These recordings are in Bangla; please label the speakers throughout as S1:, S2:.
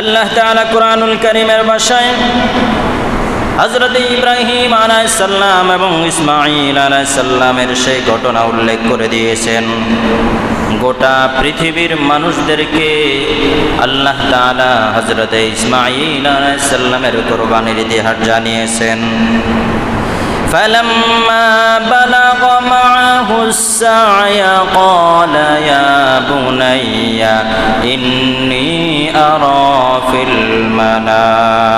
S1: আল্লাহ তাআলা কোরআনুল করিমের ভাষায় হজরত ইব্রাহিম আলাইসাল্লাম এবং ইসমাইল আলাইসাল্লামের সেই ঘটনা উল্লেখ করে দিয়েছেন। গোটা পৃথিবীর মানুষদেরকে আল্লাহ তাআলা হজরত ইসমাইল আলাইসাল্লামের কোরবানির ইতিহাস জানিয়েছেন। فلما بلغ معه السعي قال يا بني إني أرى في المنام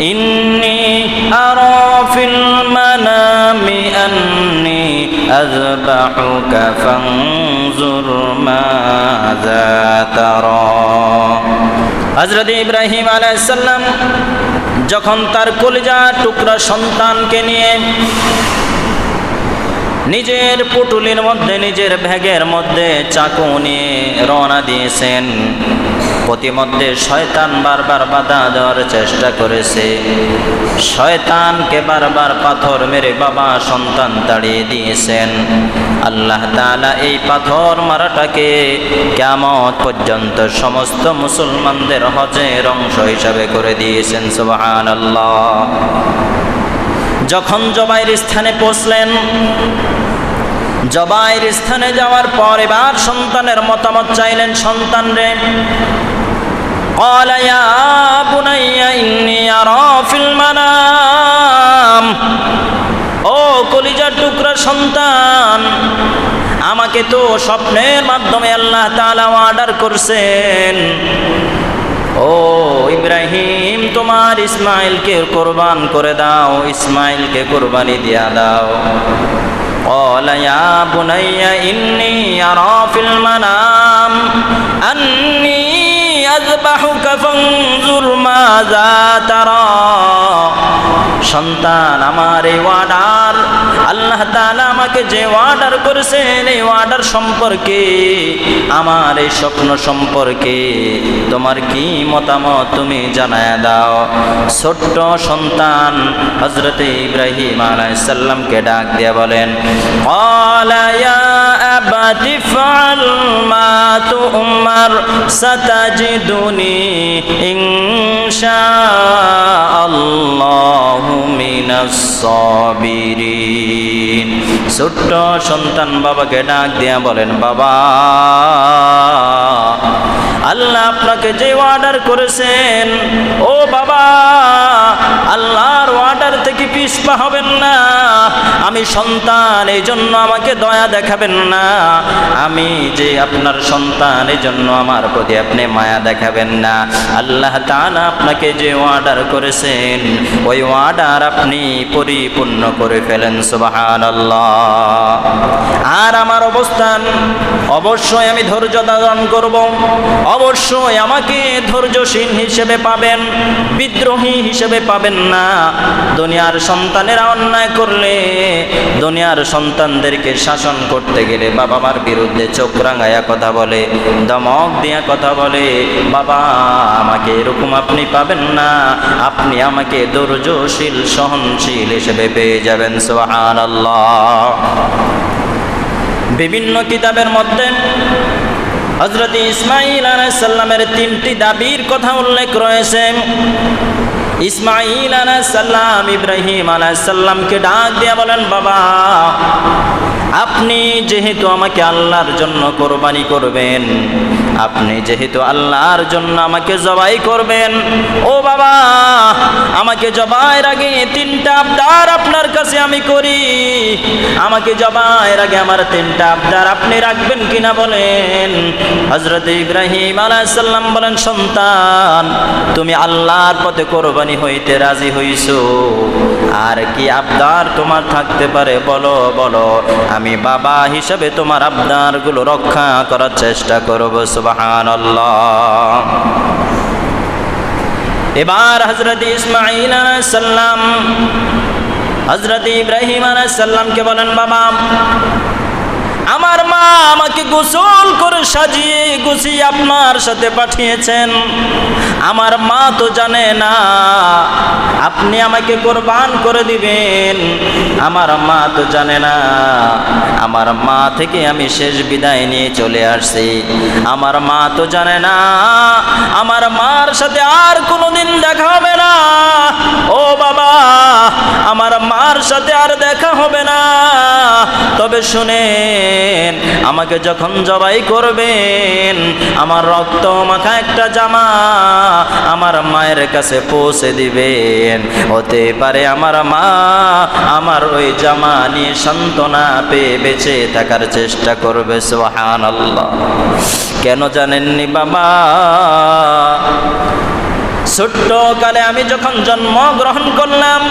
S1: إني أرى في المنام أني أذبحك فانظر ماذا ترى حضرت إبراهيم عليه السلام যখন তার কলিজা টুকরা সন্তানকে নিয়ে নিজের পুটুলির মধ্যে, নিজের ভ্যাগের মধ্যে চাকু নিয়ে রওনা দিয়েছেন। প্রতিমধ্যে শয়তান বারবার বাধা দেওয়ার চেষ্টা করেছে। শয়তানকে বারবার পাথর মেরে বাবা, সন্তান তাড়িয়ে দিয়েছেন। আল্লাহ তাআলা এই পাথর মারাটাকে কেমত পর্যন্ত সমস্ত মুসলমানদের হজের অংশ হিসাবে করে দিয়েছেন সুবহান আল্লাহ যখন জবাইয়ের স্থানে পৌঁছলেন জবাইয়ের স্থানে যাওয়ার পর এবার সন্তানের মতামত চাইলেন সন্তান রে قال يا بني إني أرى في المنام ও কলিজার টুকরা সন্তান আমাকে তো স্বপ্নের মাধ্যমে আল্লাহ তাআলা অর্ডার করছেন ও ইব্রাহিম তোমার ইসমাইলকে কোরবান করে দাও ইসমাইলকে কোরবানি দিয়া দাও قال يا بني إني أرى في المنام أني أذبحك فانظر ماذا ترى সন্তান আমার এই ওয়াডার আল্লাহ তালা আমাকে যে ওয়ার্ডার করেছেন, এই ওয়ার্ডার সম্পর্কে, আমার এই স্বপ্ন সম্পর্কে তোমার কি মতামত তুমি জানায় দাও। ছোট্ট সন্তান হজরত ইব্রাহিম আলাইসাল্লামকে ডাক দিয়ে বলেন অলায়া يا أبت افعل ما تؤمر ستجدني إن شاء الله من الصابرين ছোট্ট সন্তান বাবাকে ডাক দিয়া বলেন বাবা আল্লাহ আপনাকে যে অর্ডার করেছেন, ও বাবা, আল্লাহর অর্ডার থেকে পিসপা হবেন না। আমি সন্তান এই জন্য আমাকে দয়া দেখাবেন না। আমি যে আপনার সন্তান এই জন্য আমার প্রতি আপনি মায়া দেখাবেন না। আল্লাহ তাআলা আপনাকে যে অর্ডার করেছেন, ওই অর্ডার আপনি পরিপূর্ণ করে ফেলেন, সুবহানাল্লাহ। আর আমার অবস্থান, অবশ্যই আমি ধৈর্য ধারণ করব। অবশ্যই আমাকে ধৈর্যশীল হিসেবে পাবেন, বিদ্রোহী হিসেবে পাবেন না। দুনিয়ার সন্তানেরা অন্যায় করলে, দুনিয়ার সন্তানদেরকে শাসন করতে গেলে বাবা মার বিরুদ্ধে চোখ রাঙায়া কথা বলে, দমক দিয়া কথা বলে, বাবা, আমাকে এরকম আপনি পাবেন না। আপনি আমাকে ধৈর্যশীল, সহনশীল হিসেবে পেয়ে যাবেন। সোহান আল্লাহ বিভিন্ন কিতাবের মধ্যে হজরত ইসমাইল আলাইসাল্লামের তিনটি দাবির কথা উল্লেখ রয়েছে। ইসমাইল আলাইসাল্লাম ইব্রাহিম আলাইসাল্লামকে ডাক দিয়ে বলেন, বাবা, আপনি যেহেতু আমাকে আল্লাহর জন্য কোরবানি করবেন, আপনি যেহেতু আল্লাহর জন্য আমাকে জবাই করবেন, ও বাবা, আমাকে জবাইয়ের আগে তিনটা আবদার আপনার কাছে আমি করি। আমাকে জবাইয়ের আগে আমার তিনটা আবদার আপনি রাখবেন কিনা বলেন? হজরত ইব্রাহিম আলাইসাল্লাম বলেন, সন্তান, তুমি আল্লাহর পথে কোরবানি হইতে রাজি হইছো? আর কি আবদার তোমার থাকতে পারে? বলো বলো। আমি বাবা হিসাবে তোমার আবদারগুলো রক্ষা করার চেষ্টা করব সুবাহান এবার হজরত ইসমাইল সাল্লাম হজরত ইব্রাহিম সাল্লামকে বলেন, বাবা আমার মা আমাকে গোসল করে সাজিয়ে, গুছিয়ে আপনার সাথে পাঠিয়েছেন। আমার মা তো জানে না, আপনি আমাকে কোরবান করে দিবেন। আমার মা তো জানে না, আমার মা থেকে আমি শেষ বিদায় নিয়ে চলে আসছি। আমার মা তো জানে না, আমার মার সাথে আর কোনোদিন দেখা হবে না। ও বাবা, আমার মার সাথে আর দেখা হবে না। তবে শুনেন আমাকে যখন জবাই করবেন, আমার রক্ত মাখা একটা জামা আমার মায়ের কাছে পৌঁছে দিবেন। হতে পারে আমার মা আমার ওই জামা নিয়ে সান্ত্বনা পেয়ে বেঁচে থাকার চেষ্টা করবে সোহান আল্লাহ কেন জানেননি বাবা? ছোট্ট কালে আমি যখন জন্মগ্রহণ করলাম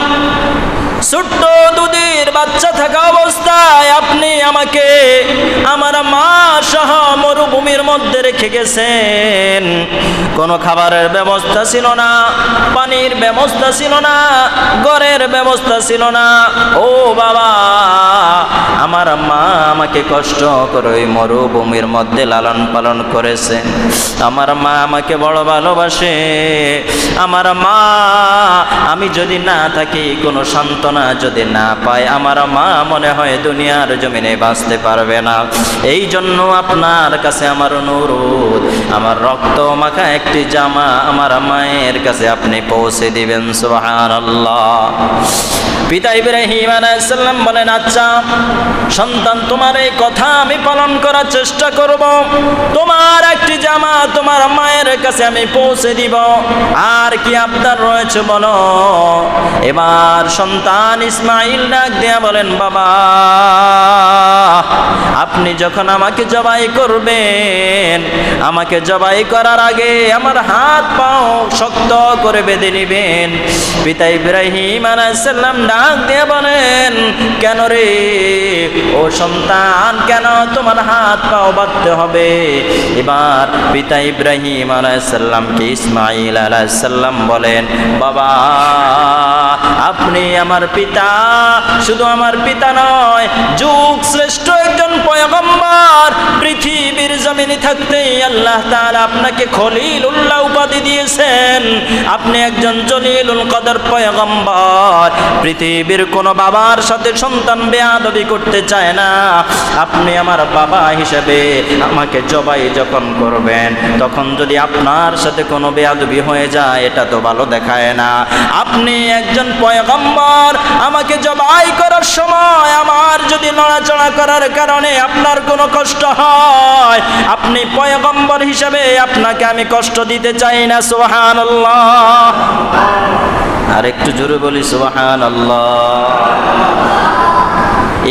S1: ছোট্ট দুধের বাচ্চা থাকা অবস্থায় আপনি আমাকে আমার মা সহ মরুভূমির মধ্যে রেখে গেছেন। কোনো খাবারের ব্যবস্থা ছিল না, পানির ব্যবস্থা ছিল না, ঘরের ব্যবস্থা ছিল না। ও বাবা, আমার মা আমাকে কষ্ট করে ওই মরুভূমির মধ্যে লালন পালন করেছেন আমার মা আমাকে বড় ভালোবাসে। আমার মা, আমি যদি না থাকি কোনো সান্ত্বনা যদি না পায়, আমার মা মনে হয় দুনিয়ার জমিনে বাঁচতে পারবে না। এই জন্য আপনার কাছে আমার অনুরোধ, আমার রক্ত মাখা একটি জামা আমার মায়ের কাছে আপনি পৌঁছে দিবেন, সুবহানাল্লাহ। পিতা ইব্রাহিম আলাইসাল্লাম বলেন আচ্ছা সন্তান, তোমার এই কথা আমি পালন করার চেষ্টা করব। তোমার একটি জামা তোমার মায়ের কাছে আমি পৌঁছে দিব। আর কি আপনার রয়েছে বলো? এবার সন্তান ইসমাইল ডাক দিয়া বলেন, বাবা, আপনি যখন আমাকে জবাই করবেন, আমাকে জবাই করার আগে আমার হাত পাও শক্ত করে বেঁধে নিবেন। পিতা ইব্রাহিম আলাইসাল্লাম ডাক দিয়ে বলেন, কেন রে? ও সন্তান, কেন তোমার হাত পাও বাঁধতে হবে? এবার পিতা ইব্রাহিম আলাইসাল্লামকে ইসমাইল আলাইসাল্লাম বলেন, বাবা, আপনি আমার পিতা, শুধু আমার পিতা নয়, যুগ শ্রেষ্ঠ পৃথিবীর জমিনে থাকতেই আল্লাহ তাআলা আপনাকে খলিল উল্লাহ উপাধি দিয়েছেন। আপনি একজন জলিলুল কদর পয়গম্বর, পৃথিবীর কোনো বাবার সাথে সন্তান বেয়াদবি করতে চায় না। আপনি আমার বাবা হিসেবে আমাকে জবাই যখন করবেন, তখন যদি আপনার সাথে কোনো বেয়াদবি হয়ে যায়, এটা তো ভালো দেখায় না। আপনি একজন পয়গম্বর, আমাকে জবাই করার সময় আমার যদি নড়াচড়া করার কারণে আপনার কোনো কষ্ট হয়, আপনি পয়গম্বর হিসেবে আপনাকে আমি কষ্ট দিতে চাই না সোহান আর একটু জোরে বলি সোহান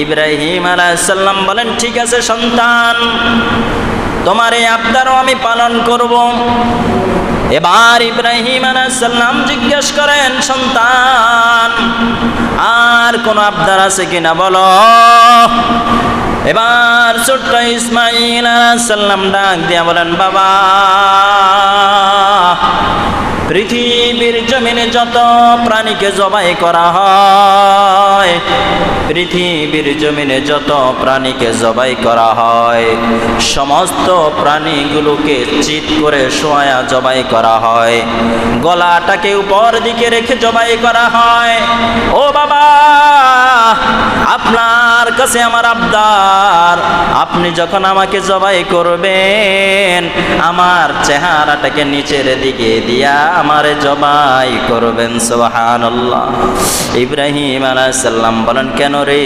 S1: ইব্রাহিম আলাইসাল্লাম বলেন, ঠিক আছে সন্তান, তোমার এই আবদারও আমি পালন করব। এবার ইব্রাহিম আলাইসাল্লাম জিজ্ঞেস করেন, সন্তান, আর কোন আবদার আছে কিনা বলো? এবার ছোট্ট ইসমাইল সাল্লাম ডাক দিয়া বলেন, বাবা, পৃথিবীর জমিনে যত প্রাণীকে জবাই করা হয় পৃথিবীর জমিনে যত প্রাণীকে জবাই করা হয়, সমস্ত প্রাণীগুলোকে চিত করে শোয়া জবাই করা হয়। গলাটাকে উপর দিকে রেখে জবাই করা হয়। ও বাবা, আপনার কাছে আমার আবদার। আপনি যখন আমাকে জবাই করবেন, আমার চেহারাটাকে নিচের দিকে দিয়া আমার জবাই করবেন সোহান ইব্রাহিম আলাইসাল্লাম বলেন, কেন রে।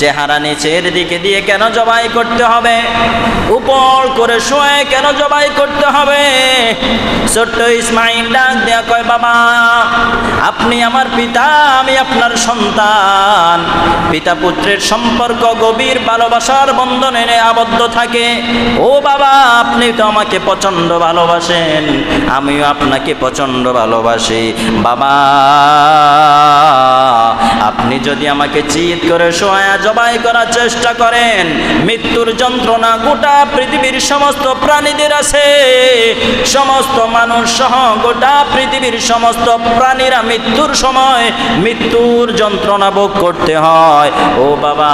S1: চেহারা নিচের দিকে দিয়ে কেন জবাই করতে হবে? উপর করে শোয়ে কেন জবাই করতে হবে? ছোট্ট ইসমাইল ডাক দেয়া কয়, বাবা, আপনি আমার পিতা, আমি আপনার সন্তান। পিতা পুত্রের সম্পর্ক গভীর ভালোবাসার বন্ধনে আবদ্ধ থাকে। ও বাবা, আপনি তো আমাকে প্রচণ্ড ভালোবাসেন, আমিও আপনাকে প্রচণ্ড ভালোবাসি। বাবা, আপনি যদি যদি আমাকে চিৎ করে শোয়া জবাই করার চেষ্টা করেন, মৃত্যুর যন্ত্রণা গোটা পৃথিবীর সমস্ত প্রাণীদের আছে। সমস্ত মানুষ সহ গোটা পৃথিবীর সমস্ত প্রাণীরা মৃত্যুর সময় মৃত্যুর যন্ত্রণা ভোগ করতে হয়। ও বাবা,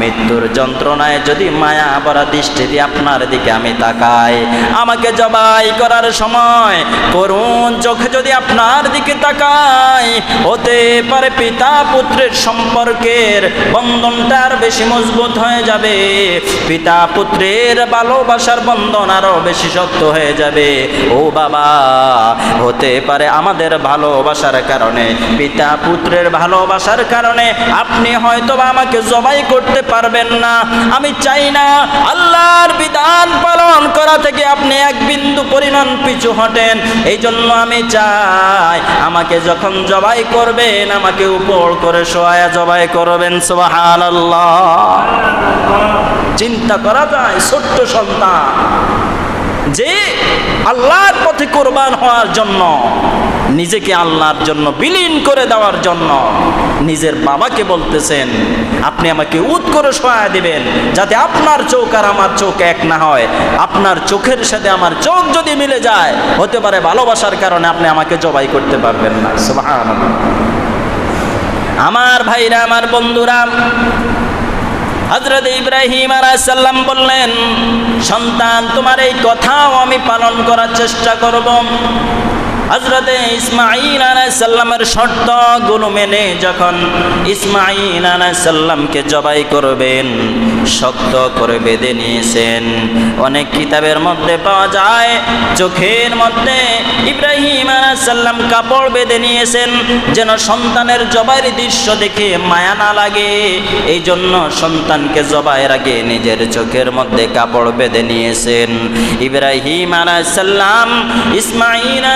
S1: মৃত্যুর যন্ত্রণায় যদি মায়া ভরা দৃষ্টি দিয়ে আপনার দিকে আমি তাকাই, আমাকে জবাই করার সময় করুণ চোখে যদি আপনার দিকে তাকাই, হতে পারে পিতা পুত্রের সম্পর্কের বন্ধনটা আর বেশি মজবুত হয়ে যাবে। পিতা পুত্রের ভালোবাসার বন্ধন আরও বেশি শক্ত হয়ে যাবে। ও বাবা, হতে পারে আমাদের ভালোবাসার কারণে, পিতা পুত্রের ভালোবাসার কারণে আপনি হয়তো আমাকে জবাই করতে পারবেন না। আমি চাই না আল্লাহর বিধান পালন করা থেকে আপনি এক বিন্দু পরিমাণ পিছু হটেন। এই জন্য আমি চাই আমাকে যখন জবাই করবেন, আমাকে উপর করে সোয়া জবাই করবেন সোহান চিন্তা করা যায়, ছোট্ট সন্তান, যে আল্লাহর পথে কোরবান হওয়ার জন্য, নিজেকে আল্লাহর জন্য বিলীন করে দেওয়ার জন্য নিজের বাবাকে বলতেছেন, আপনি আমাকে উত করে সহায় দিবেন, যাতে আপনার চোখ আর আমার চোখ এক না হয়। আপনার চোখের সাথে আমার চোখ যদি মিলে যায়, হতে পারে ভালোবাসার কারণে আপনি আমাকে জবাই করতে পারবেন না। আমার ভাইরা, আমার বন্ধুরা হজরত ইব্রাহিম আলাইসাল্লাম বললেন, সন্তান, তোমার এই কথাও আমি পালন করার চেষ্টা করব। হজরতে ইসমাইল সাল্লামের শর্তগুলো মেনে যখন ইসমাইল সাল্লামকে জবাই করবেন, শক্ত করে বেঁধে নিয়েছেন। অনেক কিতাবের মধ্যে পাওয়া যায়, চোখের মধ্যে ইব্রাহিম সাল্লাম কাপড় বেঁধে নিয়েছেন, যেন সন্তানের জবাইয়ের দৃশ্য দেখে মায়া না লাগে। এই জন্য সন্তানকে জবাইয়ের আগে নিজের চোখের মধ্যে কাপড় বেঁধে নিয়েছেন। ইব্রাহিম সাল্লাম ইসমাইল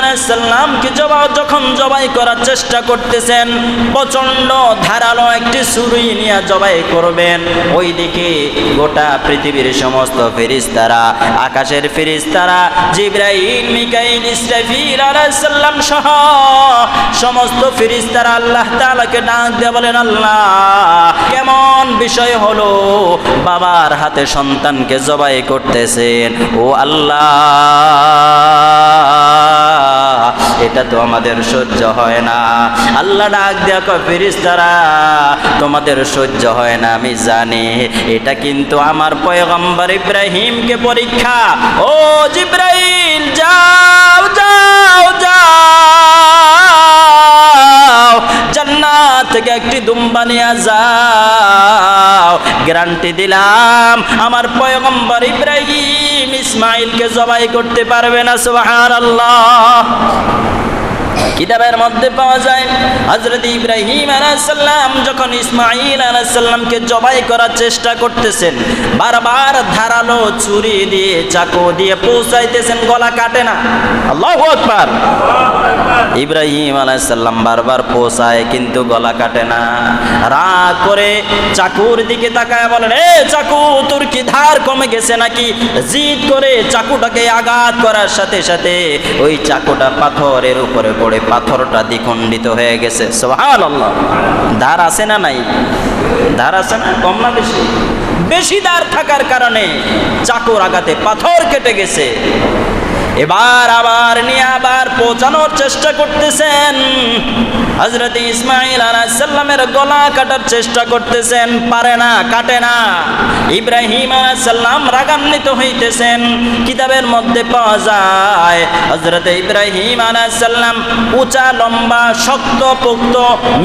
S1: সাল্লামকে জবা যখন জবাই করার চেষ্টা করতেছেন, প্রচণ্ড ধারালো একটি সুরুই নিয়ে জবাই করবেন। ওইদিকে গোটা পৃথিবীর সমস্ত ফেরিস্তারা, আকাশের ফেরিস্তারা, জিব্রাইল, মিকাইল ইসরাফিল আলাইহিস সাল্লাম সহ সমস্ত ফেরিস্তারা আল্লাহ তাআলাকে ডাক দিয়ে বলেন, আল্লাহ, কেমন বিষয় হলো? বাবার হাতে সন্তানকে জবাই করতেছেন। ও আল্লাহ! এটা তো আমাদের সহ্য হয় না। আল্লাহ ডাক কয় ফেরিস্তারা তোমাদের সহ্য হয় না, আমি জানি। এটা কিন্তু আমার পয়গম্বর ইব্রাহিমকে পরীক্ষা। ও জিব্রাইল, যাও যাও যাও। জান্নাত থেকে একটি দুম্বা নিয়ে যাও। গ্যারান্টি দিলাম। আমার পয়গম্বর ইব্রাহিম ইসমাইলকে জবাই করতে পারবে না সুবহানাল্লাহ। কিতাবের মধ্যে পাওয়া যায় হজরত ইব্রাহিম আলাইসাল্লাম যখন ইসমাইল আলাইসাল্লামকে জবাই করার চেষ্টা করতেছেন, বারবার ধারালো ছুরি দিয়ে, চাকু দিয়ে পৌঁছাইতেছেন, গলা কাটে না। আল্লাহ আকবার। ইব্রাহিম আলাইসাল্লাম বারবার পৌঁছায়, কিন্তু গলা কাটে না। রাগ করে চাকুর দিকে তাকায়, বলেন, এ চাকু, তোর কি ধার কমে গেছে নাকি? জিদ করে চাকুটাকে আঘাত করার সাথে সাথে ওই চাকুটা পাথরের উপরে পড়ে পাথরটা দ্বিখণ্ডিত হয়ে গেছে। ধার আছে না নাই? ধার আছে না? কম না বেশি? বেশি ধার থাকার কারণে চাকর আঘাতে পাথর কেটে গেছে। এবার আবার নিয়ে আবার পৌঁছানোর চেষ্টা করতেছেন। হজরত ইসমাইল আলাইসাল্লামের গলা কাটার চেষ্টা করতেছেন, পারে না, কাটে না। ইব্রাহিম আলাইসাল্লাম রাগান্বিত হইতেছেন, কিতাবের মধ্যে পাওয়া যায় হজরত ইব্রাহিম আলাইসাল্লাম উঁচা, লম্বা, শক্ত, পোক্ত,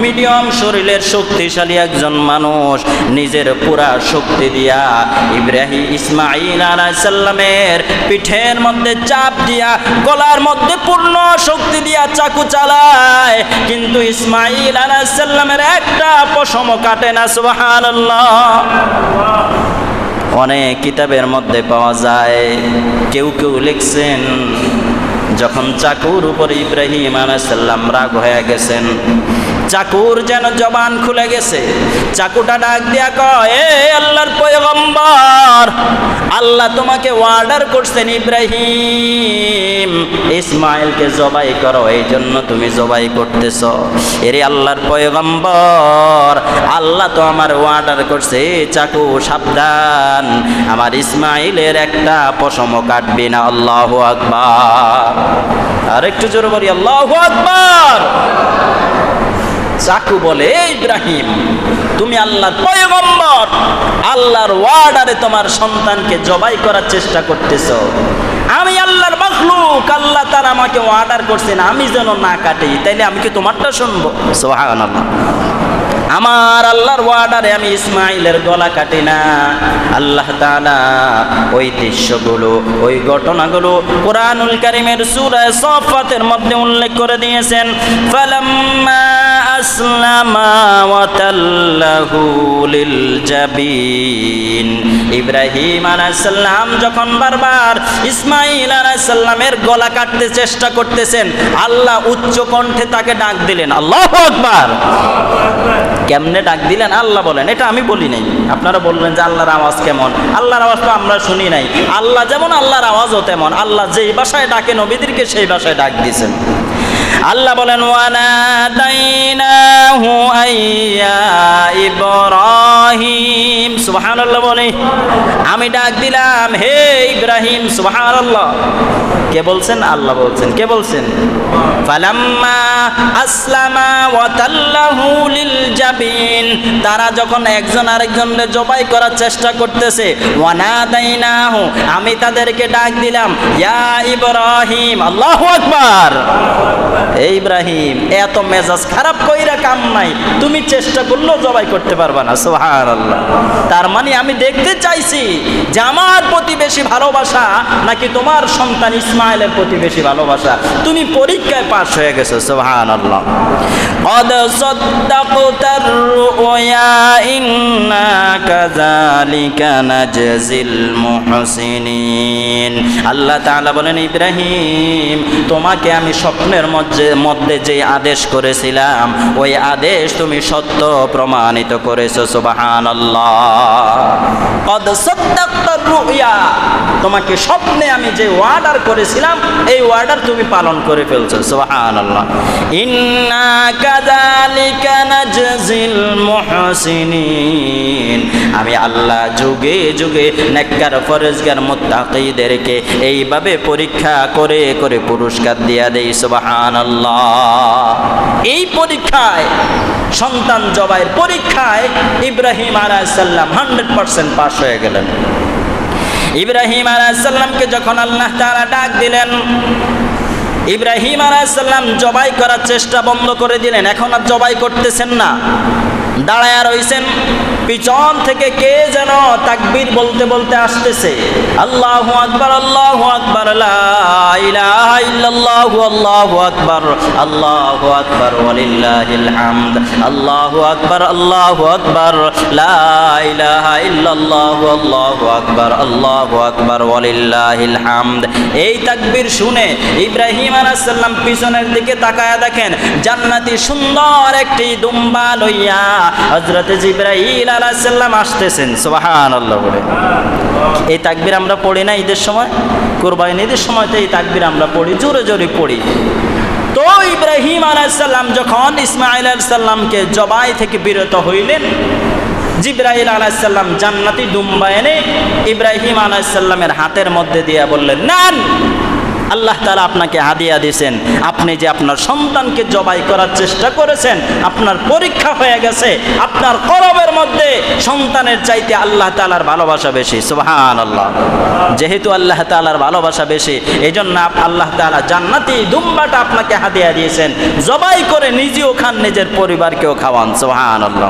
S1: মিডিয়াম শরীরের শক্তিশালী একজন মানুষ, নিজের পুরা শক্তি দিয়া ইব্রাহিম ইসমাইল আলাইসাল্লামের পিঠের মধ্যে চাপ দিয়া গলার মধ্যে পূর্ণ শক্তি দিয়া চাকু চালায়। কিন্তু ইসমাইল আলাইসাল্লামের একটা পশম কাটে না, সুবহানাল্লাহ। অনেক কিতাবের মধ্যে পাওয়া যায়, কেউ কেউ লিখছেন, যখন চাকুর উপর ইব্রাহিম আলাইসাল্লাম রাগ হয়ে গেছেন চাকুর যেন জবান খুলে গেছে। চাকুটা ডাক দিয়া কয়, এ আল্লাহর পয়গম্বর, আল্লাহ তোমাকে অর্ডার করছেন ইব্রাহিম। ইসমাইলকে জবাই করো এই জন্য তুমি জবাই করতেছ। এরে আল্লাহর পয়গম্বর, আল্লাহ তো আমার অর্ডার করছে। "এ চাকু, সাবধান। আমার ইসমাইলের একটা পশম কাটবি না, আল্লাহ আকবার। আর একটু জোর বলি, আল্লাহ আকবার। চাকু বলে ইব্রাহিম, তুমি আল্লাহর পয়গম্বর, আল্লাহর ওয়ার্ডারে তোমার সন্তানকে জবাই করার চেষ্টা করতেছ। আমি আল্লাহর মখলুক, আল্লাহ তার আমাকে অর্ডার করছেন, আমি যেন না কাটি, তাইলে আমি কি তোমারটা শুনব? সোহান আমার আল্লাহর ওয়ার্ডারে আমি ইসমাইলের গলা কাটি না। আল্লাহ তাআলা ওই দৃশ্যগুলো, ওই ঘটনাগুলো কোরআনুল কারিমের সূরা সফাতের মধ্যে উল্লেখ করে দিয়েছেন। ফালাম্মা আসলামা ওয়া তাল্লাহু লিল ইব্রাহিম আলাইহিস যখন বারবার ইসমাইল আলাইহিস গলা কাটতে চেষ্টা করতেছেন, আল্লাহ উচ্চ কণ্ঠে তাকে ডাক দিলেন, আল্লাহু আকবার! কেমনে ডাক দিলেন? আল্লাহ বলেন, এটা আমি বলি নাই। আপনারা বললেন যে আল্লাহর আওয়াজ কেমন? আল্লাহর আওয়াজ তো আমরা শুনি নাই। আল্লাহ যেমন আল্লাহর আওয়াজও তেমন। আল্লাহ যেই ভাষায় ডাকে, নবীদেরকে সেই ভাষায় ডাক দিয়েছেন। আল্লাহ বলেন, ওয়ানাদাইনাহু আইয়া ইব্রাহিম। বলে, আমি ডাক দিলাম, হে ইব্রাহিম, সুবহানাল্লাহ। কে বলছেন? আল্লাহ বলছেন। কে বলছেন? ফালাম্মা লিল তারা যখন একজন আরেকজনকে জবাই করার চেষ্টা করতেছে আমি তাদেরকে ডাক দিলাম, ইয়া ইব্রাহিম, আল্লাহু আকবার! ইব্রাহিম, এত মেজাজ খারাপ কইরা কাম নাই। তুমি চেষ্টা করলেও জবাই করতে পারবা না, সুবহানাল্লাহ। তার মানে আমি দেখতে চাইছি যে আমার প্রতি বেশি ভালোবাসা নাকি তোমার সন্তান ইসমাইলের প্রতি বেশি ভালোবাসা তুমি পরীক্ষায় পাশ হয়ে গেছো সুবহানাল্লাহ قد صدقت الرؤيا إنا كذلك نجزي المحسنين আল্লাহ তাআলা বলেন ইব্রাহিম তোমাকে আমি স্বপ্নের মধ্যে মধ্যে যে আদেশ করেছিলাম ওই আদেশ তুমি সত্য প্রমাণিত করেছো সুবহানাল্লাহ قد صدقت الرؤيا তোমাকে স্বপ্নে আমি যে ওয়ার্ডার করেছিলাম এই ওয়ার্ডার তুমি পালন করে ফেলছো মুহসিনিন। আমি আল্লাহ যুগে যুগে নেককার ফরজগার মুত্তাকিদেরকে এইভাবে পরীক্ষা করে করে পুরস্কার দিয়া দেই, সুবহানাল্লাহ। এই পরীক্ষায়, সন্তান জবাইয়ের পরীক্ষায় ইব্রাহিম আলাইহিস সালাম হান্ড্রেড পার্সেন্ট পাস হয়ে গেলেন। ইব্রাহিম আলাইসাল্লামকে যখন আল্লাহ তারা ডাক দিলেন, ইব্রাহিম আলাইসাল্লাম জবাই করার চেষ্টা বন্ধ করে দিলেন। এখন আর জবাই করতেছেন না। দাঁড়ায়া রইছেন, পিছন থেকে কে যেন তাকবির বলতে বলতে আসতেছে। আল্লাহু আকবার আল্লাহু আকবার ইল্লাল্লাহু, আল্লাহু আকবার আল্লাহু আকবার আল্লাহু আকবার আল্লাহু আকবার আল্লাহু আকবার আল্লাহু আকবার, ওয়ালিল্লাহিল হামদ। এই তাকবীর শুনে ইব্রাহিম আলাইহিস সালাম পিছনের দিকে তাকায়া দেখেন, জান্নাতি সুন্দর একটি দুম্বা লইয়া হযরত জিবরাইল আলাইহিস সালাম আসতেছেন, সুবহানাল্লাহ বলে। এই তাকবীর আমরা পড়ি না ঈদের সময় কোরবানি ঈদের সময় তো এই তাকবীর আমরা পড়ি, জোরে জোরে পড়ি। তো ইব্রাহিম আলাইসাল্লাম যখন ইসমাইল আলাইসাল্লামকে জবাই থেকে বিরত হইলেন জিব্রাহিল আলাইসাল্লাম জান্নাতি দুম্বা এনে ইব্রাহিম আলাইসাল্লামের হাতের মধ্যে দিয়ে বললেন, নান! আল্লাহ তালা আপনাকে হাদিয়া দিয়েছেন। আপনি যে আপনার সন্তানকে জবাই করার চেষ্টা করেছেন, আপনার পরীক্ষা হয়ে গেছে, আপনার করবের মধ্যে সন্তানের চাইতে আল্লাহ তালার ভালোবাসা বেশি সুবহান আল্লাহ যেহেতু আল্লাহ তালার ভালোবাসা বেশি এই জন্য আল্লাহ তালা জান্নাতি দুম্বাটা আপনাকে হাদিয়া দিয়েছেন। জবাই করে নিজেও খান, নিজের পরিবারকেও খাওয়ান সুবহান আল্লাহ